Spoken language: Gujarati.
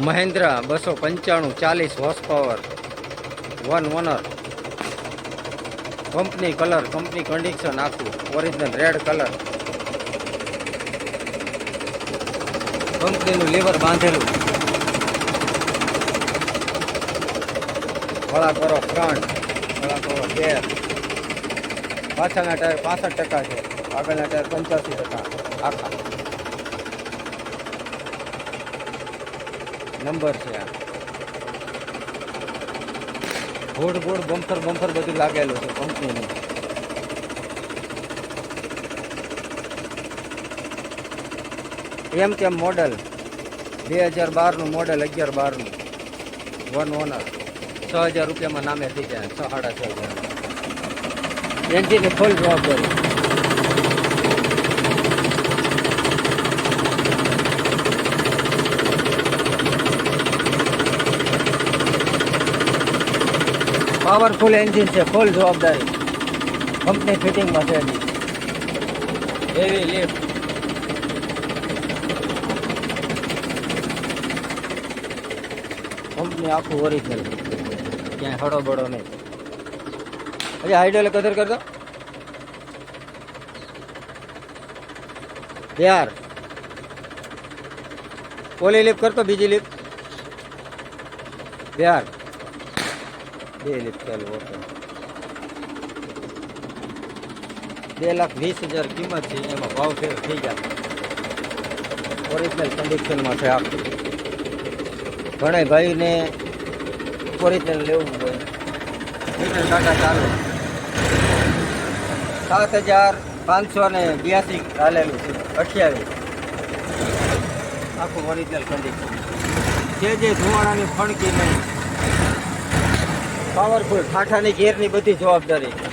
મહેન્દ્રા બસો પંચાણું ચાલીસ horse power one owner company colour company condition આખું. ઓરિજિનલ રેડ કલર કંપનીનું લીવર બાંધેલું. વળા કરો ફ્રન્ટ વળા કરો ગેર પાછળના ટાયર પાસઠ ટકા છે. આગળના ટાયર પંચ્યાસી ટકા. આખા. નંબર છે આ. ગોળ ગોળ બમ્પર બમ્પર બધું લાગેલું છે કંપનીનું. એમ તેમ મોડલ બે હજાર બારનું મોડલ અગિયાર બારનું. વન ઓનર છ હજાર રૂપિયામાં નામે થઈ જાય, છ, સાડા છ હજાર. એન્જિનની ફૂલ જવાબદારી પાવરફુલ એન્જિન છે ફૂલ જવાબદારી કંપની ફિટિંગમાં છે હજી હેવી લિફ્ટ કંપની આખું ઓરિજિનલ ક્યાંય હળો બળો નહીં હજી હાઈડોલે કદર કરતો યાર ઓલી લિફ્ટ કરતો બીજી લિફ્ટ યાર બે લાખ વીસ હજાર કિંમત છે, એમાં ભાવ ફેર થઈ ગયા. ઓરિજિનલ કન્ડિશનમાં છે આખું ઘણા ભાઈને ઓરિજિનલ લેવું હોય. મીટર ટાટા ચાલુ. સાત હજાર પાંચસો ને બ્યાસી હાલેલું છે, અઠ્યાવીસ. આખું ઓરિજિનલ કન્ડિશન જે જે ધુવાણાની ફણકી નહીં. પાવરફુલ ઠાઠાની ગેરની બધી જવાબદારી.